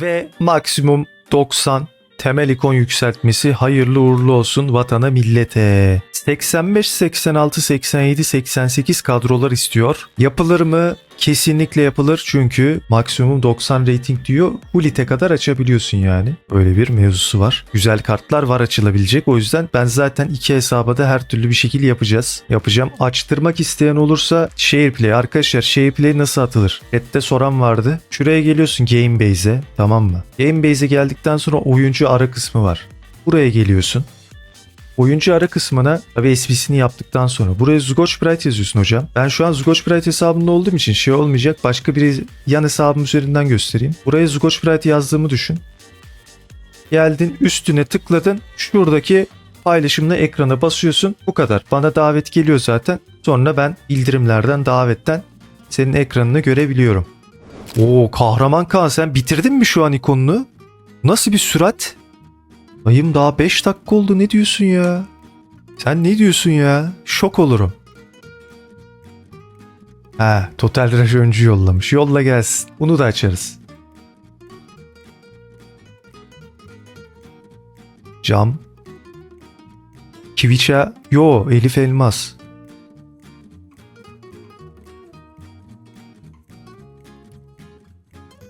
Ve maksimum 90 temel ikon yükseltmesi hayırlı uğurlu olsun vatana millete. 85, 86, 87, 88 kadrolar istiyor. Yapılır mı? Kesinlikle yapılır çünkü maksimum 90 rating diyor. Hulite kadar açabiliyorsun yani. Öyle bir mevzusu var. Güzel kartlar var açılabilecek. O yüzden ben zaten iki hesaba da her türlü bir şekilde yapacağız. Yapacağım. Açtırmak isteyen olursa Shareplay. Arkadaşlar Shareplay nasıl atılır? Chat'te soran vardı. Şuraya geliyorsun Gamebase'e. Tamam mı? Gamebase'e geldikten sonra oyuncu ara kısmı var. Buraya geliyorsun. Oyuncu ara kısmına SPC'ni yaptıktan sonra buraya Zugoch Bright yazıyorsun hocam. Ben şu an Zugoch Bright hesabında olduğum için şey olmayacak. Başka bir yan hesabım üzerinden göstereyim. Buraya Zugoch Bright yazdığımı düşün. Geldin üstüne tıkladın. Şuradaki paylaşımla ekrana basıyorsun. Bu kadar. Bana davet geliyor zaten. Sonra ben bildirimlerden davetten senin ekranını görebiliyorum. Oo kahraman Kaan sen bitirdin mi şu an ikonunu? Nasıl bir sürat? Ayım daha 5 dakika oldu ne diyorsun ya? Sen ne diyorsun ya? Şok olurum. Ha, Total Rush öncü yollamış. Yolla gelsin. Bunu da açarız. Cam. Kiviça. Yo, Elif Elmas.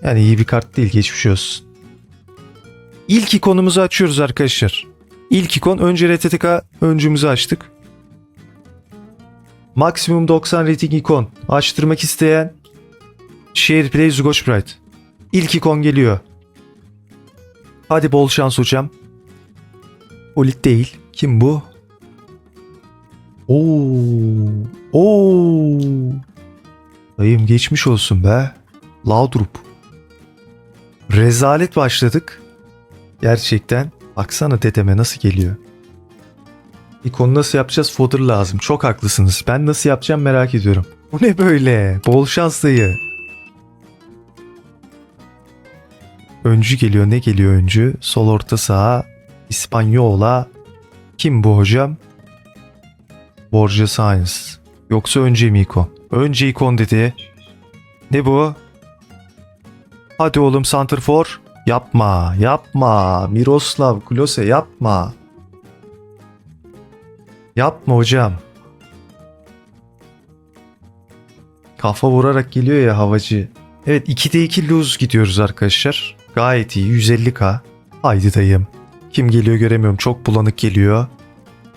Yani iyi bir kart değil geçmiş olsun. İlk ikonumuzu açıyoruz arkadaşlar. İlk ikon önce RTTK öncümüzü açtık. Maksimum 90 rating ikon. Açtırmak isteyen Share Play Zugoch Bright. İlk ikon geliyor. Hadi bol şans hocam. Polit değil. Kim bu? Oo. Oo. Dayım geçmiş olsun be. Laudrup. Rezalet başladık. Gerçekten. Baksana dedeme nasıl geliyor. İkonu nasıl yapacağız? Fodder lazım. Çok haklısınız. Ben nasıl yapacağım merak ediyorum. Bu ne böyle? Bol şans dayı. Öncü geliyor. Ne geliyor öncü? Sol orta saha. İspanyola. Kim bu hocam? Borja Sainz. Yoksa önce mi ikon? Önce ikon dedi. Ne bu? Hadi oğlum Santrfor. Yapma, yapma. Miroslav Klose yapma. Yapma hocam. Kafa vurarak geliyor ya havacı. Evet 2'de 2 lose gidiyoruz arkadaşlar. Gayet iyi 150k. Haydi dayım. Kim geliyor göremiyorum çok bulanık geliyor.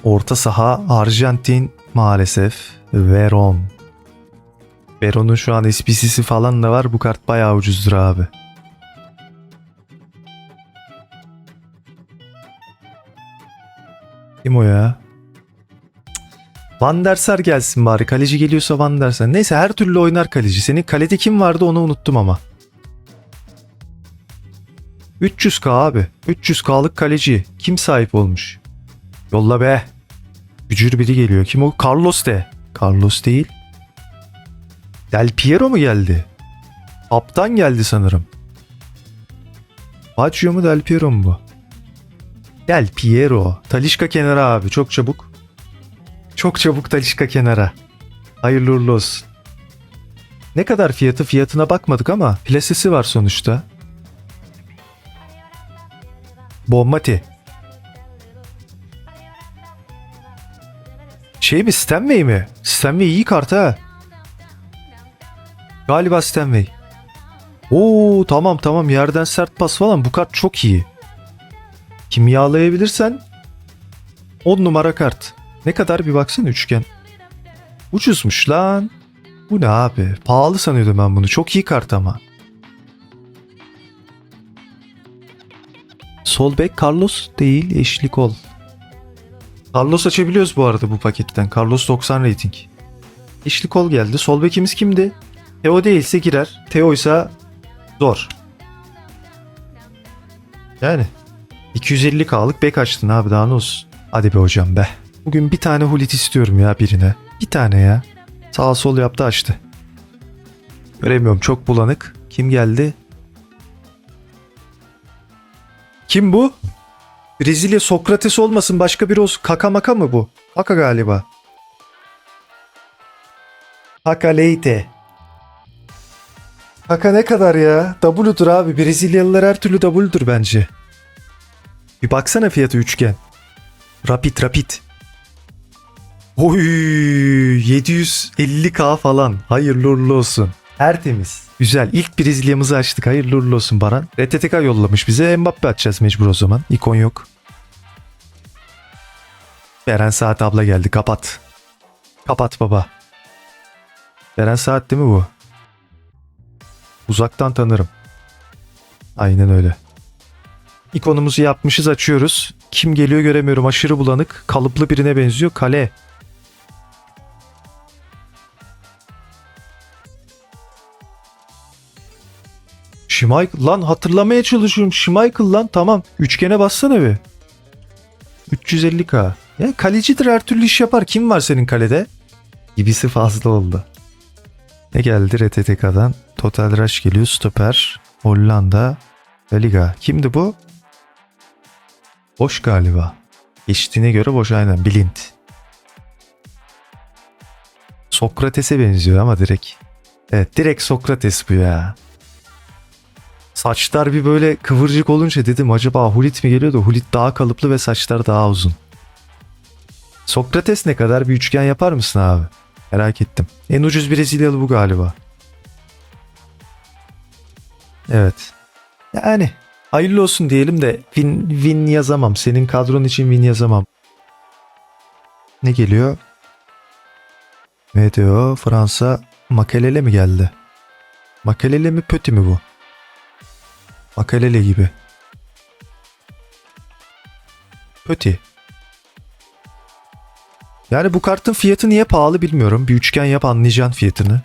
Orta saha Arjantin maalesef. Veron. Veron'un şu an SPC'si falan da var. Bu kart bayağı ucuzdur abi. Kim o ya? Van der Sar gelsin bari. Kaleci geliyorsa Van der Sar. Neyse her türlü oynar kaleci. Senin kalede kim vardı onu unuttum ama. 300k abi. 300k'lık kaleci. Kim sahip olmuş? Yolla be. Bücür biri geliyor. Kim o? Carlos de. Carlos değil. Del Piero mu geldi? Kaptan geldi sanırım. Baggio mu Del Piero mu bu? Del Piero. Talişka kenara abi çok çabuk. Çok çabuk Talişka kenara. Hayırlı uğurlu olsun. Ne kadar fiyatı fiyatına bakmadık ama plasesi var sonuçta. Bommati. Şey mi Stanway mi? Stanway iyi kart ha. Galiba Stanway. Oo tamam tamam yerden sert pas falan bu kart çok iyi. Kimyalayabilirsen 10 numara kart. Ne kadar bir baksana üçgen. Ucuzmuş lan. Bu ne abi? Pahalı sanıyordum ben bunu. Çok iyi kart ama. Sol bek Carlos değil eşlik ol. Carlos açabiliyoruz bu arada bu paketten. Carlos 90 rating. Eşlik ol geldi. Sol bekimiz kimdi? Teo değilse girer. Teo ise zor. Yani 250k'lık bek açtın abi daha ne olsun. Hadi be hocam be. Bugün bir tane hulit istiyorum ya birine. Bir tane ya. Sağ sol yaptı açtı. Göremiyorum çok bulanık. Kim geldi? Kim bu? Brezilya Sokrates olmasın başka biri olsun. Kaka maka mı bu? Kaka galiba. Kaka Leite. Kaka ne kadar ya? W'dur abi. Brezilyalılar her türlü W'dur bence. Bir baksana fiyatı üçgen. Rapid rapid. Oy 750k falan. Hayırlı uğurlu olsun. Tertemiz. Güzel. İlk Brezilya'mızı açtık. Hayırlı uğurlu olsun Baran. RTTK yollamış bize. Mbappe atacağız mecbur o zaman. İkon yok. Beren Saat abla geldi. Kapat. Kapat baba. Beren Saat değil mi bu? Uzaktan tanırım. Aynen öyle. İkonumuzu yapmışız açıyoruz. Kim geliyor göremiyorum. Aşırı bulanık. Kalıplı birine benziyor. Kale. Schmeichel lan hatırlamaya çalışıyorum. Schmeichel lan tamam. Üçgene bassana bir. 350k. Ya kalecidir her türlü iş yapar. Kim var senin kalede? Gibisi fazla oldu. Ne geldi RTTK'dan? Total Rush geliyor. Stoper. Hollanda. La Liga. Kimdi bu? Boş galiba. Geçtiğine göre boş aynen. Blind. Sokrates'e benziyor ama direkt. Evet direkt Sokrates bu ya. Saçlar bir böyle kıvırcık olunca dedim acaba Hulit mi geliyor da Hulit daha kalıplı ve saçlar daha uzun. Sokrates ne kadar bir üçgen yapar mısın abi? Merak ettim. En ucuz Brezilyalı bu galiba. Evet. Yani hayırlı olsun diyelim de win, win yazamam. Senin kadron için win yazamam. Ne geliyor? Meteo Fransa Makelele mi geldi? Makelele mi Pöti mi bu? Makelele gibi. Pöti. Yani bu kartın fiyatı niye pahalı bilmiyorum. Bir üçgen yap anlayacaksın fiyatını.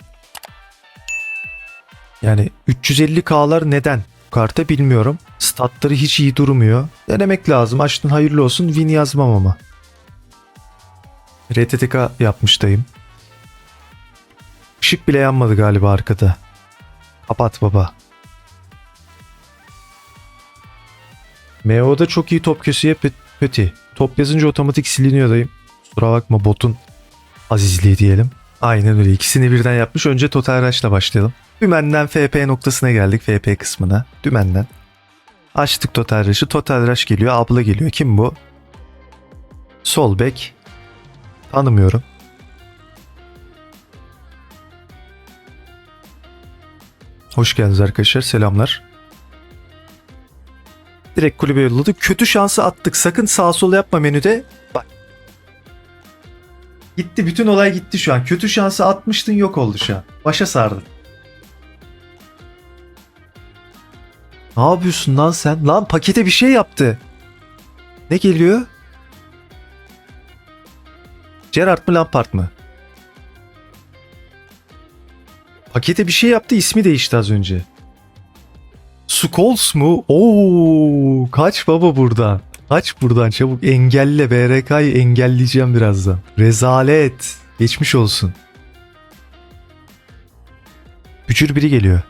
Yani 350k'lar neden? Karta bilmiyorum. Statları hiç iyi durmuyor. Denemek lazım. Açtın hayırlı olsun. Win yazmam ama. RTTK yapmış dayım. Işık bile yanmadı galiba arkada. Kapat baba. MO'da çok iyi top köşeye pö- pöti. Top yazınca otomatik siliniyor dayım. Kusura bakma botun azizliği diyelim. Aynen öyle. İkisini birden yapmış. Önce Total Rush'la başlayalım. Dümenden FP noktasına geldik. FP kısmına. Dümenden. Açtık Total Rush'ı. Total Rush geliyor. Abla geliyor. Kim bu? Sol bek. Tanımıyorum. Hoş geldiniz arkadaşlar. Selamlar. Direkt kulübe yolladık. Kötü şansı attık. Sakın sağ sol yapma menüde. Gitti. Bütün olay gitti şu an. Kötü şansı atmıştın yok oldu şu an. Başa sardın. Ne yapıyorsun lan sen? Lan pakete bir şey yaptı. Ne geliyor? Gerard mı Lampard mı? Pakete bir şey yaptı ismi değişti az önce. Scholes mu? Oo, kaç baba buradan. Kaç buradan çabuk engelle BRK'yı engelleyeceğim birazdan. Rezalet. Geçmiş olsun. Bücür biri geliyor.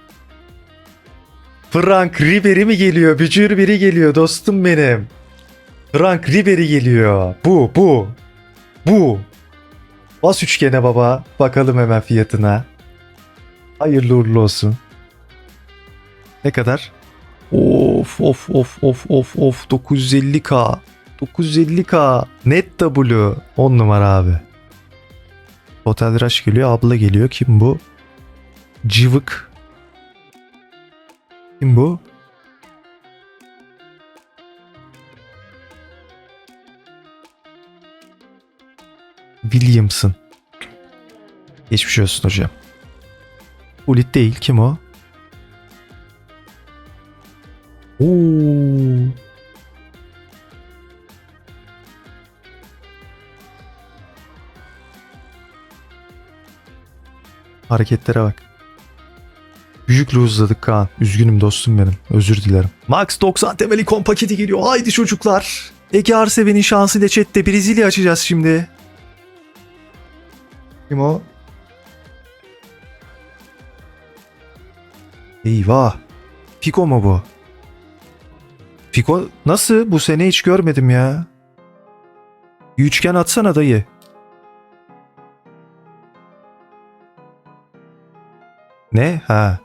Frank Ribery mi geliyor? Bücür biri geliyor dostum benim. Frank Ribery geliyor. Bu, bu. Bu. Bas üçgene baba. Bakalım hemen fiyatına. Hayırlı uğurlu olsun. Ne kadar? Of of of of of of 950k. 950k. Net W. 10 numara abi. Hotel Rush geliyor. Abla geliyor. Kim bu? Cıvık. Kim bu? Williamson. Geçmiş olsun hocam. Ulit değil. Kim o? Oo. Hareketlere bak. Büyük luzladık Kaan. Üzgünüm dostum benim. Özür dilerim. Max 90 temeli kom paketi geliyor. Haydi çocuklar. Ege Arseven'in şansıyla chatte Brezilya açacağız şimdi. Kim o? Eyvah. Pico mu bu? Pico nasıl? Bu sene hiç görmedim ya. Üçgen atsana dayı. Ne? Ha.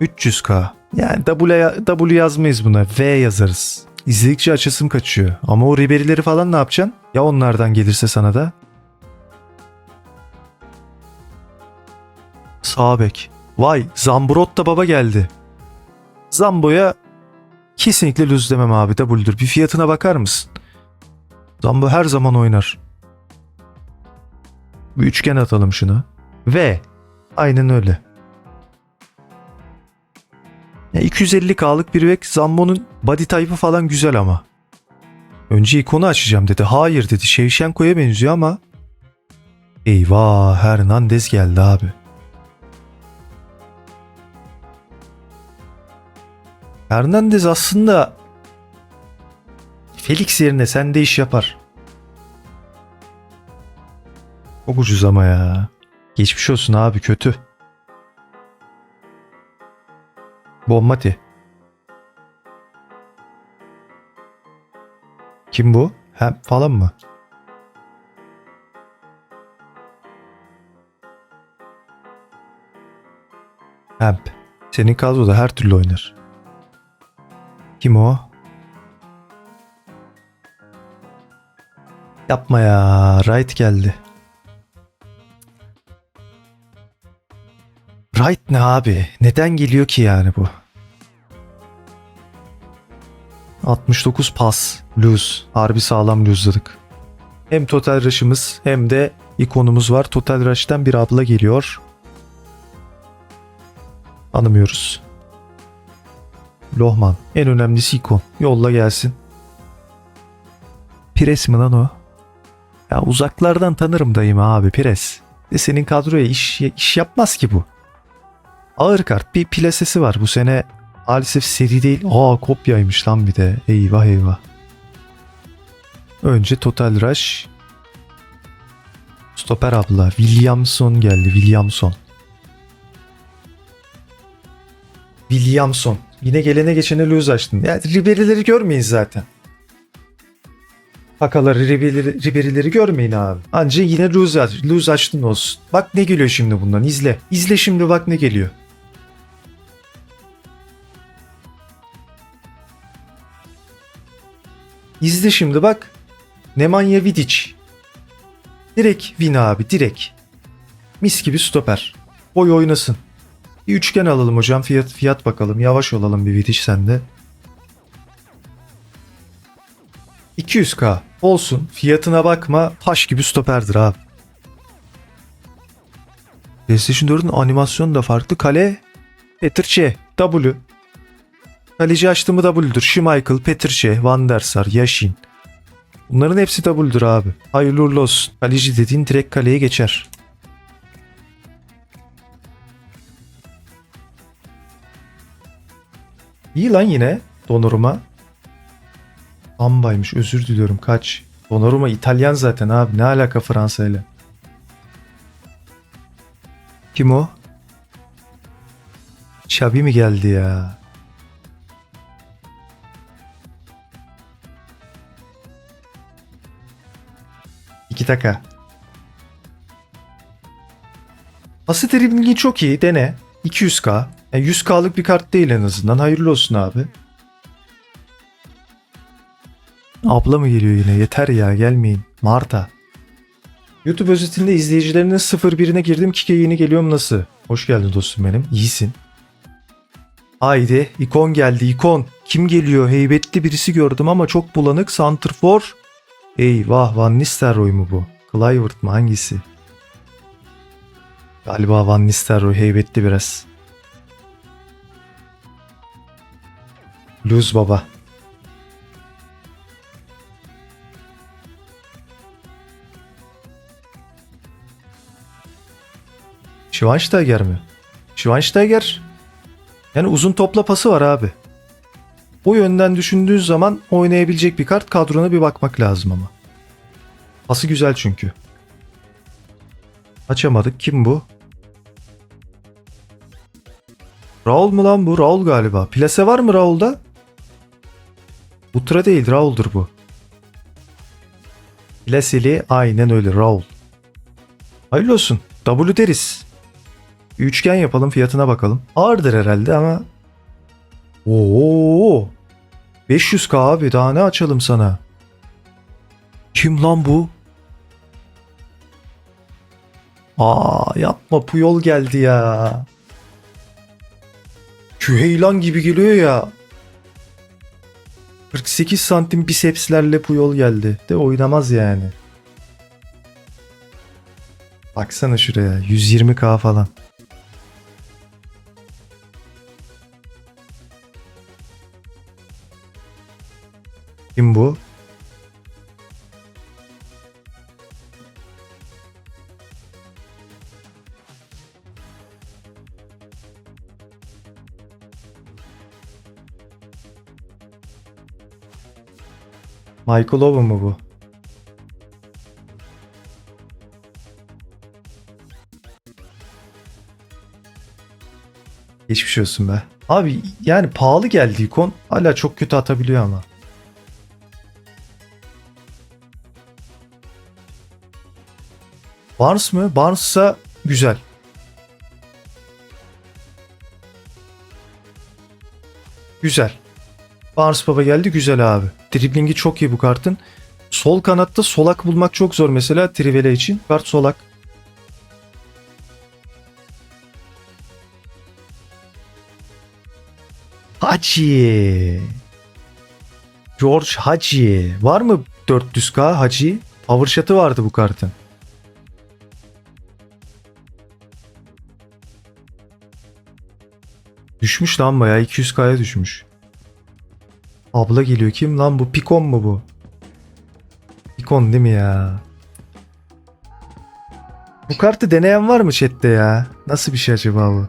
300k. Yani W, W yazmayız buna. V yazarız. İzledikçe açısım kaçıyor. Ama o Ribery'leri falan ne yapacaksın? Ya onlardan gelirse sana da? Sağ bek. Vay Zambrotta baba geldi. Zambo'ya kesinlikle lose demem abi W'dur. Bir fiyatına bakar mısın? Zambo her zaman oynar. Bir üçgen atalım şuna. Ve aynen öyle. Ya 250k'lık bir bek Zambo'nun body type'ı falan güzel ama. Önce ikonu açacağım dedi. Hayır dedi. Shevchenko'ya benziyor ama. Eyvah Hernandez geldi abi. Hernandez aslında Felix yerine sende iş yapar. Çok ucuz ama ya. Geçmiş olsun abi kötü. Bommati. Kim bu? Hem falan mı? Hemp. Senin kadroda her türlü oynar. Kim o? Yapma ya. Wright geldi. Wright ne abi? Neden geliyor ki yani bu? 69 pas. Lose. Harbi sağlam lose'ladık. Hem Total Rush'ımız hem de ikonumuz var. Total Rush'tan bir abla geliyor. Tanımıyoruz. Lohman. En önemlisi ikon. Yolla gelsin. Pires mi lan o? Ya uzaklardan tanırım dayım abi Pires. De senin kadroya iş, iş yapmaz ki bu. Ağır kart bir plasesi var bu sene maalesef seri değil. Aa kopyaymış lan bir de. Eyvah eyvah. Önce Total Rush. Stoper abla. Williamson geldi. Williamson. Williamson. Yine gelene geçene lose açtın. Ya Ribery'leri görmeyin zaten. Hakaları, Ribery'leri, Ribery'leri görmeyin abi. Anca yine lose, aç, lose açtın olsun. Bak ne geliyor şimdi bundan izle. İzle şimdi bak ne geliyor. İzle şimdi bak. Nemanja Vidic. Direkt win abi direkt. Mis gibi stoper. Boy oynasın. Bir üçgen alalım hocam fiyat fiyat bakalım. Yavaş olalım bir Vidic sende. 200k olsun. Fiyatına bakma. Taş gibi stoperdir abi. PlayStation 4'ün animasyonu da farklı. Kale Petr Cech, W. Kaleci açtığımı W'dur. Schmeichel, Petr Cech, Van der Sar, Yashin. Bunların hepsi W'dur abi. Hayırlı olsun. Kaleci dediğin direkt kaleye geçer. İyi lan yine Donnarumma. Amba'ymış özür diliyorum kaç. Donnarumma İtalyan zaten abi ne alaka Fransa ile. Kim o? Xabi mi geldi ya? İki taka. Pası driblingi çok iyi dene. 200k. Yani 100k'lık bir kart değil en azından. Hayırlı olsun abi. Abla mı geliyor yine? Yeter ya gelmeyin. Marta. YouTube özetinde izleyicilerinin 01'ine girdim. Kike yeni geliyorum nasıl? Hoş geldin dostum benim. İyisin. Haydi ikon geldi ikon. Kim geliyor? Heybetli birisi gördüm ama çok bulanık. Santrfor. Eyvah Van Nistelrooy mu bu? Kluivert mı hangisi? Galiba Van Nistelrooy heybetli biraz. Luz baba. Schweinsteiger mi? Schweinsteiger yani uzun topla pası var abi. O yönden düşündüğün zaman oynayabilecek bir kart kadrona bir bakmak lazım ama. Pası güzel çünkü. Açamadık. Kim bu? Raul mu lan bu? Raul galiba. Plase var mı Raul'da? Ultra değil Raul'dur bu. Plaseli aynen öyle Raul. Hayırlı olsun. W deriz. Üçgen yapalım fiyatına bakalım. Ağırdır herhalde ama. Oo. 500k abi daha ne açalım sana? Kim lan bu? Aa yapma Puyol geldi ya. Küheylan gibi geliyor ya. 48 santim bisepslerle Puyol geldi. De oynamaz yani. Baksana şuraya 120k falan. Kim bu? Michael Owen mu bu? Geçmiş olsun be. Abi yani pahalı geldi ikon. Hala çok kötü atabiliyor ama. Barnes mı? Barnes'sa güzel. Güzel. Barnes Baba geldi güzel abi. Driblingi çok iyi bu kartın. Sol kanatta solak bulmak çok zor mesela Trivela için. Kart solak. Hacı. George Hacı. Var mı 400k Hacı? Power shot'ı vardı bu kartın. Düşmüş lan bayağı 200k'ya düşmüş. Abla geliyor. Kim lan bu? Pikon mu bu? Pikon değil mi ya? Bu kartı deneyen var mı chatte ya? Nasıl bir şey acaba bu?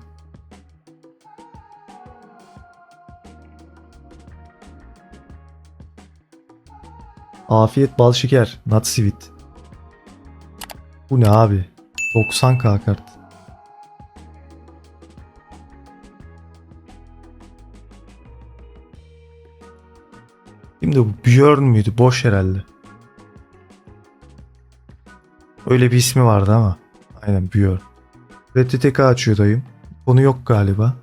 Afiyet bal şeker. Not sweet. Bu ne abi? 90k kart. Şimdi bu Björn müydü? Boş herhalde. Öyle bir ismi vardı ama. Aynen Björn. RTTK açıyor dayım. Konu yok galiba.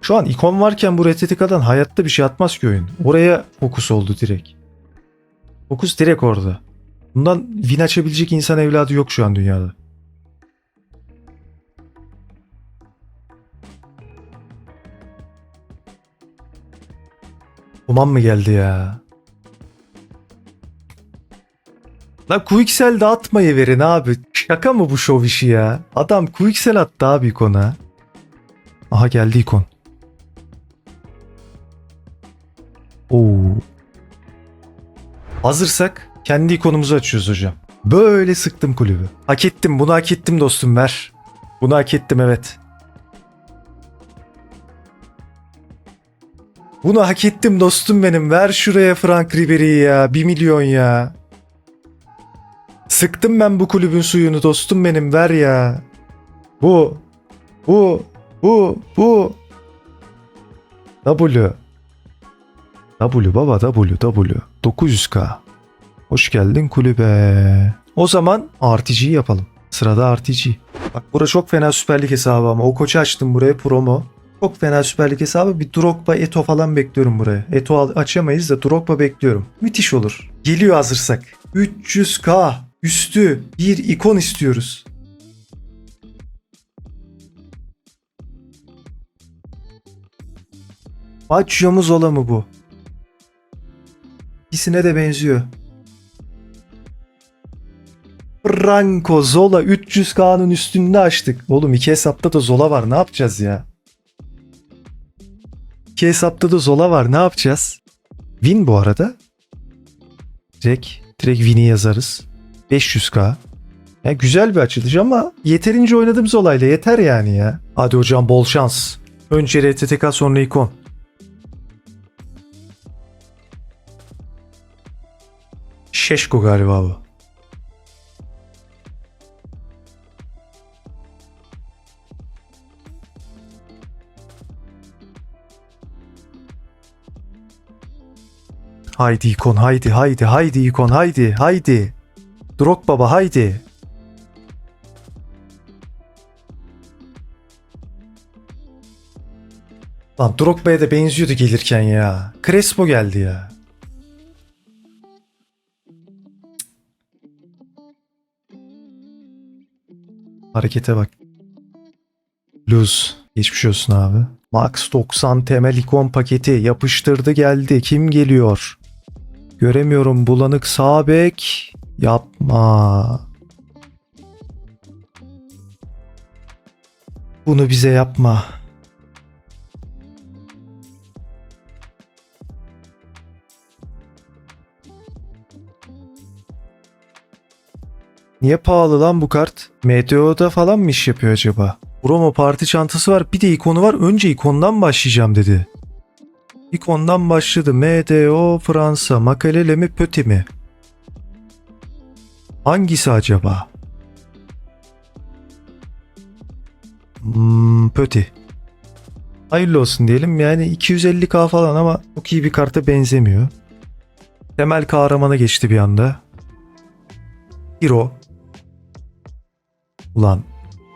Şu an ikon varken bu RTTK'dan hayatta bir şey atmaz ki oyun. Oraya fokus oldu direkt. Fokus direkt orada. Bundan win açabilecek insan evladı yok şu an dünyada. Oman mı geldi ya? Lan Quicksel dağıtmayı verin abi. Şaka mı bu şov işi ya? Adam Quicksel attı abi ikona. Aha geldi ikon. Oo. Hazırsak kendi ikonumuzu açıyoruz hocam. Böyle sıktım kulübü. Hak ettim bunu hak ettim dostum ver. Bunu hak ettim evet. Bunu hak ettim dostum benim. Ver şuraya Frank Ribery'i ya. 1 milyon ya. Sıktım ben bu kulübün suyunu dostum benim. Ver ya. Bu. Bu. Bu. Bu. W. W baba W W. 900k. Hoş geldin kulübe. O zaman RTG yapalım. Sırada RTG. Bak bura çok fena Süper Lig hesabı ama o koçu açtım buraya promo. Çok fena Süper Lig hesabı. Bir Drogba, Eto falan bekliyorum buraya. Eto açamayız da Drogba bekliyorum. Müthiş olur. Geliyor hazırsak. 300k üstü bir ikon istiyoruz. Maçyo Zola mı bu? İkisine de benziyor. Franco Zola 300k'nın üstünde açtık. Oğlum iki hesapta da Zola var ne yapacağız ya? İki hesapta da Zola var ne yapacağız? Win bu arada. Direkt, direkt Win'i yazarız. 500k. Ya güzel bir açılış ama yeterince oynadım Zola'yla yeter yani ya. Hadi hocam bol şans. Önce RTTK sonra ikon. Şeşko galiba bu. Haydi ikon haydi haydi haydi ikon haydi haydi. Drog baba haydi. Lan Drogba'ya da benziyordu gelirken ya. Crespo geldi ya. Harekete bak. Luz. Geçmiş olsun abi. Max 90 temel ikon paketi yapıştırdı geldi. Kim geliyor? Göremiyorum bulanık sağ bek. Yapma. Bunu bize yapma. Niye pahalı lan bu kart? MTO'da falan mı iş yapıyor acaba? Promo parti çantası var bir de ikonu var. Önce ikondan başlayacağım dedi. İkondan başladı. MDO Fransa. Makalele mi Pöti mi? Hangisi acaba? Hmm, Pöti. Hayırlı olsun diyelim. Yani 250k falan ama çok iyi bir karta benzemiyor. Temel kahramana geçti bir anda. Hero. Ulan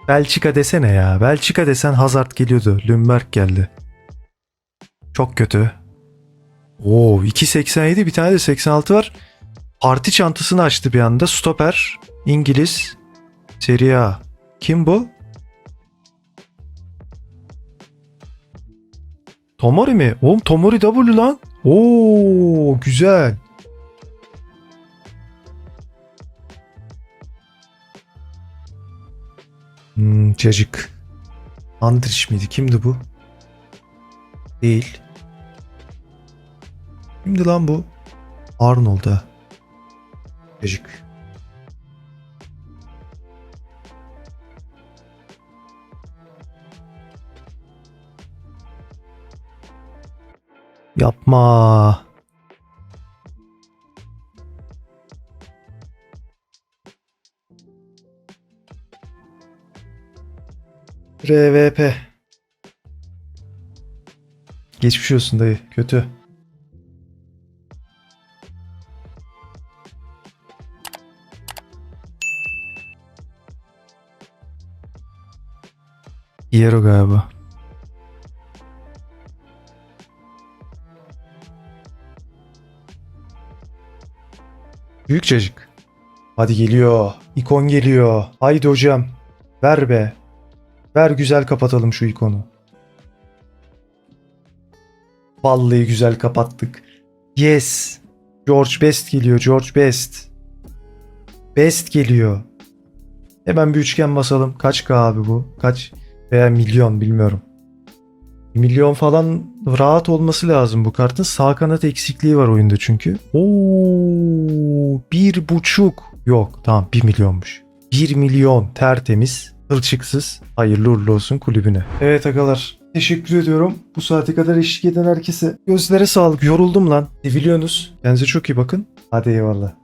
Belçika desene ya. Belçika desen Hazard geliyordu. Lundberg geldi. Çok kötü. Oo 2.87 bir tane de 86 var. Parti çantasını açtı bir anda. Stoper. İngiliz. Serie A. Kim bu? Tomori mi? Oğlum Tomori W lan. Oo güzel. Hmm, cacık. Andrich miydi? Kimdi bu? Değil. Kimdi lan bu? Arnold'a. Cacık. Yapma. RVP. Geçmiş olsun dayı. Kötü. Yero galiba. Büyük çocuk. Hadi geliyor. İkon geliyor. Haydi hocam. Ver be. Ver güzel kapatalım şu ikonu. Vallahi güzel kapattık. Yes. George Best geliyor. George Best. Best geliyor. Hemen bir üçgen basalım. Kaç K abi bu? Kaç? Veya milyon bilmiyorum. Milyon falan rahat olması lazım bu kartın. Sağ kanat eksikliği var oyunda çünkü. Oo, bir buçuk. Yok tamam bir milyonmuş. Bir milyon tertemiz. Hılçıksız. Hayırlı uğurlu olsun kulübüne. Evet agalar. Teşekkür ediyorum. Bu saate kadar eşlik eden herkese. Gözlere sağlık. Yoruldum lan. Seviliyorsunuz. Kendinize çok iyi bakın. Hadi eyvallah.